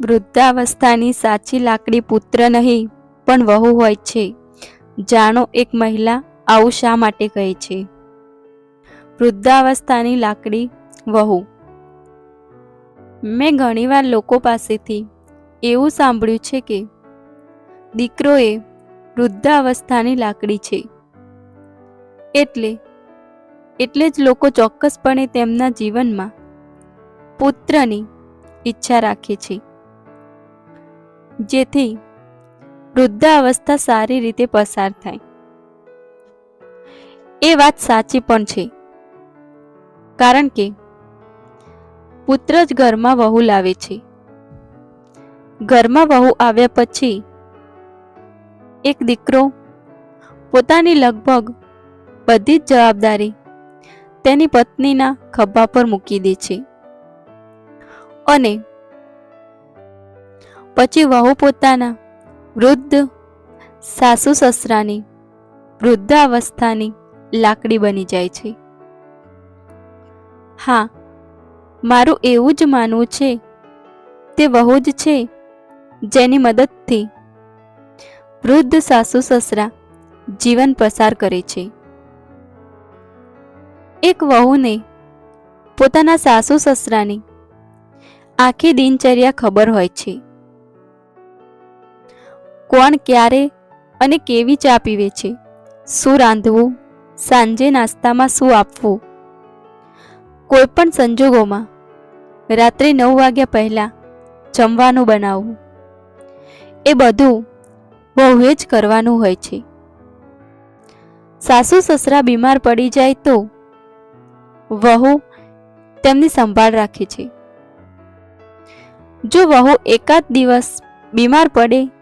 વૃદ્ધાવસ્થાની સાચી લાકડી પુત્ર નહીં, પણ વહુ હોય છે. જાણો, એક મહિલા આવું શા માટે કહે છે? વૃદ્ધાવસ્થાની લાકડી વહુ. મેં ઘણીવાર લોકો પાસેથી એવું સાંભળ્યું છે કે દીકરો એ વૃદ્ધાવસ્થાની લાકડી છે. એટલે એટલે જ લોકો ચોક્કસપણે તેમના જીવનમાં પુત્રની ઈચ્છા રાખે છે. જેથી વૃદ્ધાવસ્થા સારી રીતે પસાર થાય. એ વાત સાચી પણ છે. કારણ કે પુત્ર જ ઘરમાં વહુ લાવે છે. ઘરમાં વહુ આવ્યા પછી એક દીકરો પોતાની લગભગ બધી જ જવાબદારી તેની પત્નીના ખભા પર મૂકી દે છે. અને પછી વહુ પોતાના વૃદ્ધ સાસુ સસરાની વૃદ્ધાવસ્થાની લાકડી બની જાય છે. હા, મારું એવું જ માનવું છે. તે વહુ જ છે, જેની મદદથી વૃદ્ધ સાસુ સસરા જીવન પસાર કરે છે. એક વહુને પોતાના સાસુ સસરાની આખી દિનચર્યા ખબર હોય છે. કોણ ક્યારે અને કેવી ચા પીવે છે? શું રાંધવું? સાંજે નાસ્તામાં શું આપવું? કોઈપણ સંજોગોમાં રાત્રે નવ વાગ્યા પહેલાં જમવાનું બનાવવું. એ બધું વહુએ જ કરવાનું હોય છે. સાસુ સસરા બીમાર પડી જાય તો વહુ તેમની સંભાળ રાખે છે. જો વહુ એકાદ દિવસ બીમાર પડે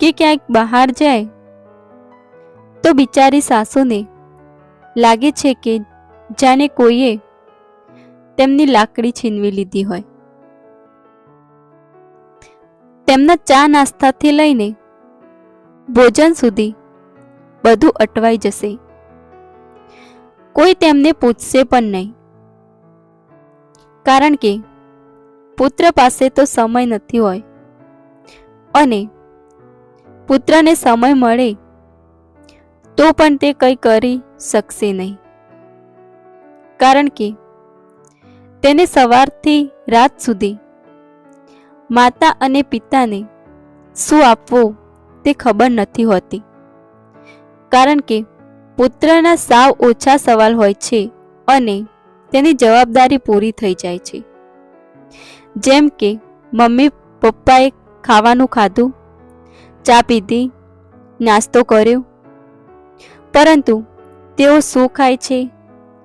કે ક્યાંક બહાર જાય? તો બિચારી સાસુને લાગે છે કે જાણે કોઈએ તેમની લાકડી છીનવી લીધી હોય. તેમના ચા નાસ્તાથી લઈને ભોજન સુધી બધું અટવાઈ જશે. કોઈ તેમને પૂછશે પણ નહીં. કારણ કે પુત્ર પાસે તો સમય નથી હોય. અને પુત્રને સમય મળે, તો પણ તે કંઈ કરી શકશે નહીં. કારણ કે તેને સવારથી રાત સુધી માતા અને પિતાને શું આપવું તે ખબર નથી હોતી. કારણ કે પુત્રના સાવ ઓછા સવાલ હોય છે અને તેની જવાબદારી પૂરી થઈ જાય છે. જેમ કે મમ્મી પપ્પાએ ખાવાનું ખાધું ચા પીધી, નાસ્તો કર્યો. પરંતુ તેઓ શું ખાય છે,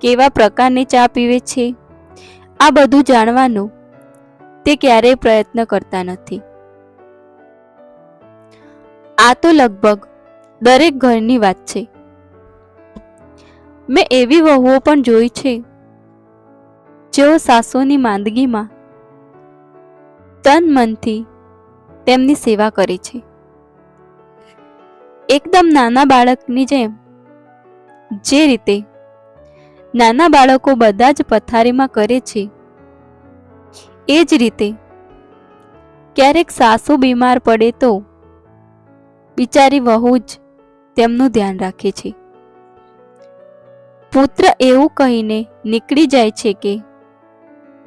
કેવા પ્રકારની ચા પીવે છે, આ બધું જાણવાનો તે ક્યારેય પ્રયત્ન કરતા નથી. આ તો લગભગ દરેક ઘરની વાત છે. મેં એવી વહુઓ પણ જોઈ છે, જેઓ સાસુની માંદગીમાં તન મનથી તેમની સેવા કરે છે. એકદમ નાના બાળકની જેમ. જે રીતે નાના બાળકો બધા જ પથારીમાં કરે છે, એ જ રીતે ક્યારેક સાસુ બીમાર પડે તો બિચારી વહુ જ તેમનું ધ્યાન રાખે છે. પુત્ર એવું કહીને નીકળી જાય છે કે,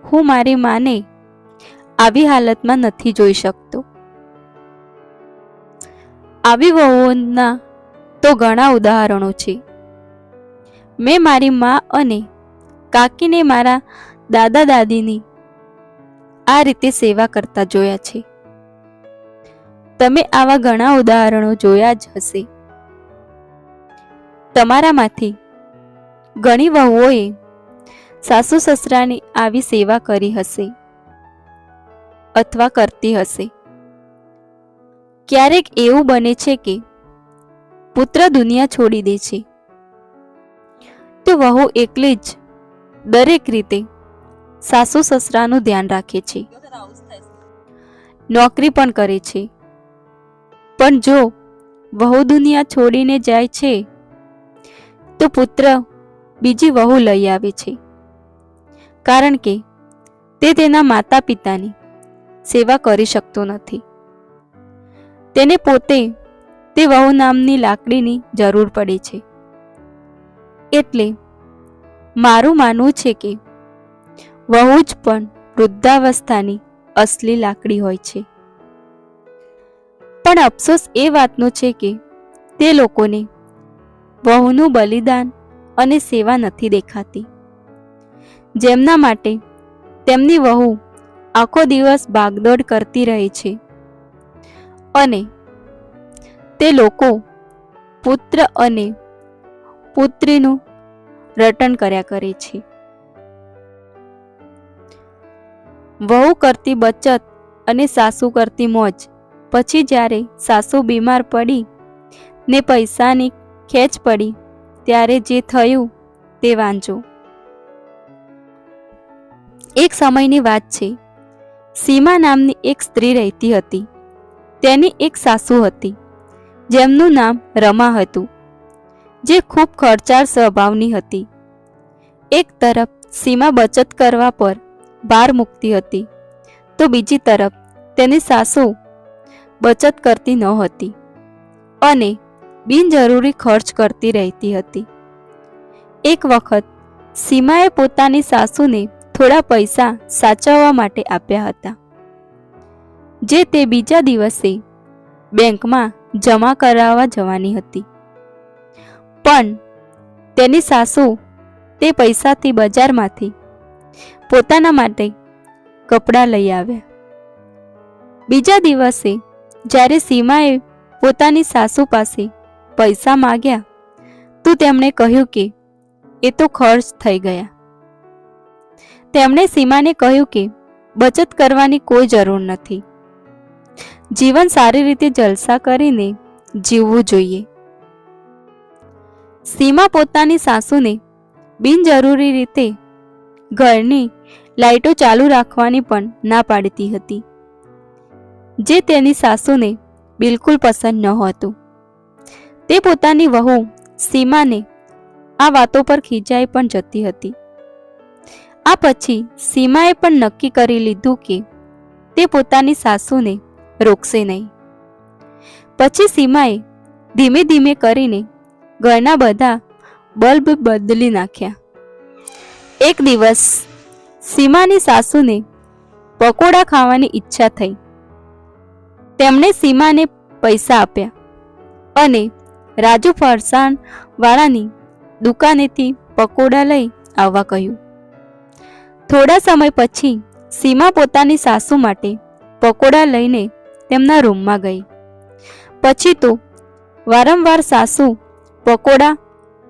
હું મારી માને આવી હાલતમાં નથી જોઈ શકતો. આવી વહુઓના તો ઘણા ઉદાહરણો છે. મેં મારી મા અને કાકીને મારા દાદા દાદીની આ રીતે સેવા કરતા જોયા છે. તમે આવા ઘણા ઉદાહરણો જોયા જ હશે. તમારામાંથી ઘણી વહુઓએ સાસુ સસરાની આવી સેવા કરી હશે અથવા કરતી હશે. ક્યારેક એવું બને છે કે પુત્ર દુનિયા છોડી દે છે. તો વહુ એકલી જ દરેક રીતે સાસુ સસરાનું ધ્યાન રાખે છે. નોકરી પણ કરે છે. પણ જો વહુ દુનિયા છોડીને જાય છે, તો પુત્ર બીજી વહુ લઈ આવે છે. કારણ કે તે તેના માતા પિતાની સેવા કરી શકતો નથી. તેને પોતે તે વહુ નામની લાકડીની જરૂર પડે છે. એટલે મારું માનવું છે કે વહુ જ પણ વૃદ્ધાવસ્થાની અસલી લાકડી હોય છે. પણ અફસોસ એ વાતનો છે કે તે લોકોને વહુનું બલિદાન અને સેવા નથી દેખાતી. જેમના માટે તેમની વહુ આખો દિવસ ભાગદોડ કરતી રહે છે. અને તે લોકો પુત્ર અને પુત્રીનું રટણ કર્યા કરે છે. વહુ કરતી બચત અને સાસુ કરતી મોજ. પછી જ્યારે સાસુ બીમાર પડી ને પૈસાની ખેંચ પડી, ત્યારે જે થયું તે વાંચો. એક સમયની વાત છે. સીમા નામની એક સ્ત્રી રહેતી હતી. તેની એક સાસુ હતી. જેમનું નામ રમા હતું, જે ખૂબ ખર્ચાળ સ્વભાવની હતી. એક તરફ સીમા બચત કરવા પર ભાર મૂકતી હતી, તો બીજી તરફ તેની સાસુ બચત કરતી ન હતી અને બિનજરૂરી ખર્ચ કરતી રહેતી હતી. એક વખત સીમાએ પોતાની સાસુને થોડા પૈસા સાચવવા માટે આપ્યા હતા. જે તે બીજા દિવસે બેંકમાં જમા કરાવવા જવાની હતી. પણ તેની સાસુ તે પૈસાથી બજારમાંથી પોતાના માટે કપડાં લઈ આવ્યા. બીજા દિવસે જ્યારે સીમાએ પોતાની સાસુ પાસે પૈસા માગ્યા, તો તેમણે કહ્યું કે એ તો ખર્ચ થઈ ગયા. તેમણે સીમાને કહ્યું કે બચત કરવાની કોઈ જરૂર નથી. જીવન સારી રીતે જલસા કરીને જીવવું જોઈએ. સીમા પોતાની સાસુને બિનજરૂરી રીતે ઘરની લાઇટો ચાલુ રાખવાની પણ ના પાડતી હતી, જે તેની સાસુને બિલકુલ પસંદ નહોતું તે પોતાની વહુ સીમાને આ વાતો પર ખીજાઈ પણ જતી હતી. આ પછી સીમાએ પણ નક્કી કરી લીધું કે તે પોતાની સાસુને રોકશે નહીં. પછી સીમાએ ધીમે ધીમે કરીને ઘરના બધા બલ્બ બદલી નાખ્યા. એક દિવસ સીમાની સાસુને પકોડા ખાવાની ઈચ્છા થઈ. તેમણે સીમાને પૈસા આપ્યા અને રાજુ ફરસાણ વાળાની દુકાનેથી પકોડા લઈ આવવા કહ્યું. થોડા સમય પછી સીમા પોતાની સાસુ માટે પકોડા લઈને તેમના રૂમમાં ગઈ. પછી તો વારંવાર સાસુ પકોડા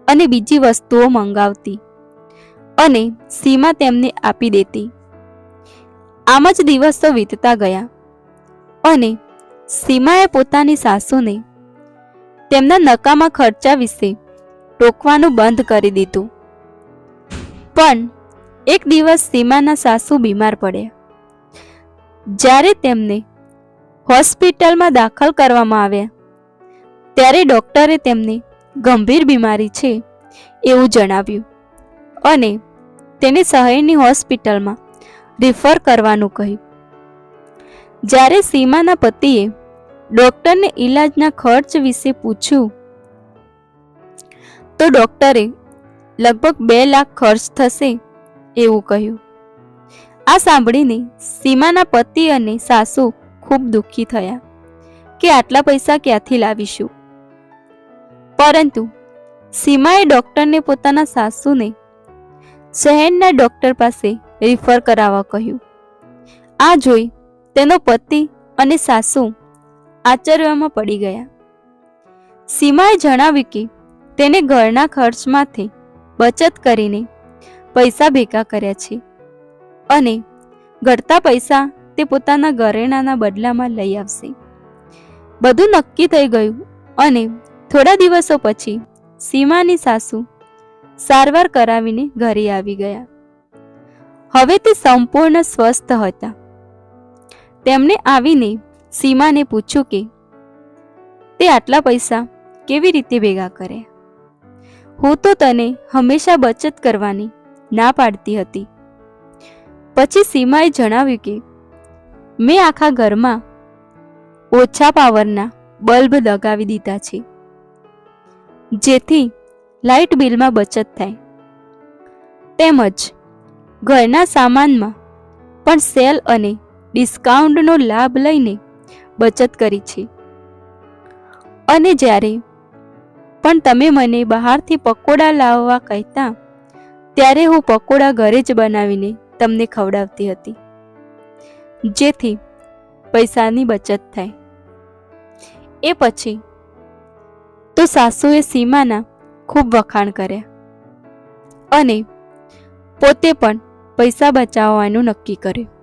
અને બીજી વસ્તુઓ મંગાવતી અને સીમા તેમને આપી દેતી. આમ જ દિવસો વીતતા ગયા અને સીમાએ પોતાની સાસુને તેમના નકામા ખર્ચા વિશે ટોકવાનું બંધ કરી દીધું. પણ એક દિવસ સીમાના સાસુ બીમાર પડ્યા. જ્યારે તેમને હોસ્પિટલમાં દાખલ કરવામાં આવ્યા. ત્યારે ડૉક્ટરે તેમને ગંભીર બીમારી છે એવું જણાવ્યું અને તેને શહેરની હોસ્પિટલમાં રિફર કરવાનું કહ્યું. જ્યારે સીમાના પતિએ ડૉક્ટરને ઈલાજના ખર્ચ વિશે પૂછ્યું, તો ડૉક્ટરે લગભગ બે લાખ ખર્ચ થશે એવું કહ્યું. આ સાંભળીને સીમાના પતિ અને સાસુ ખૂબ દુઃખી થયા કે આટલા પૈસા ક્યાંથી લાવીશું? પરંતુ સીમાએ ડોક્ટરને પોતાના સાસુને શહેરના ડોક્ટર પાસે રિફર કરાવવા કહ્યું. આ જોઈ તેનો પતિ અને સાસુ આચરવામાં પડી ગયા. સીમાએ જણાવ્યું કે તેને ઘરના ખર્ચમાંથી બચત કરીને પૈસા ભેગા કર્યા છે અને ઘટતા પૈસા તે પોતાના ઘરેણાના બદલામાં લઈ આવશે. બધું નક્કી થઈ ગયું અને થોડા દિવસો પછી સીમાની સાસુ સારવાર કરાવીને ઘરે આવી ગયા. હવે તે સંપૂર્ણ સ્વસ્થ હતા. તેમણે આવીને સીમાને પૂછ્યું કે, તે આટલા પૈસા કેવી રીતે ભેગા કરે? હું તો તને હંમેશા બચત કરવાની ના પાડતી હતી. પછી સીમાએ જણાવ્યું કે મેં આખા ઘરમાં ઓછા પાવરના બલ્બ લગાવી દીધા છે, જેથી લાઇટ બિલમાં બચત થાય. તેમજ ઘરના સામાનમાં પણ સેલ અને ડિસ્કાઉન્ટનો લાભ લઈને બચત કરી છે. અને જ્યારે પણ તમે મને બહારથી પકોડા લાવવા કહેતા, ત્યારે હું પકોડા ઘરે જ બનાવીને તમને ખવડાવતી હતી. જેથી પૈસાની બચત થાય. એ પછી તો સાસુએ સીમાના ખૂબ વખાણ કર્યા અને પોતે પણ પૈસા બચાવવાનું નક્કી કર્યું.